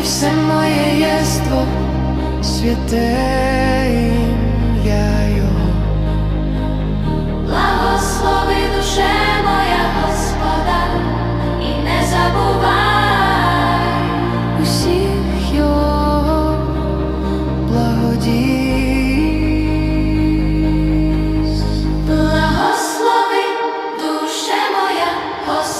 і все моє єство святе. Благослови душе моя Господа, і не забувай усіх його благодій. Благослови душе моя Господа.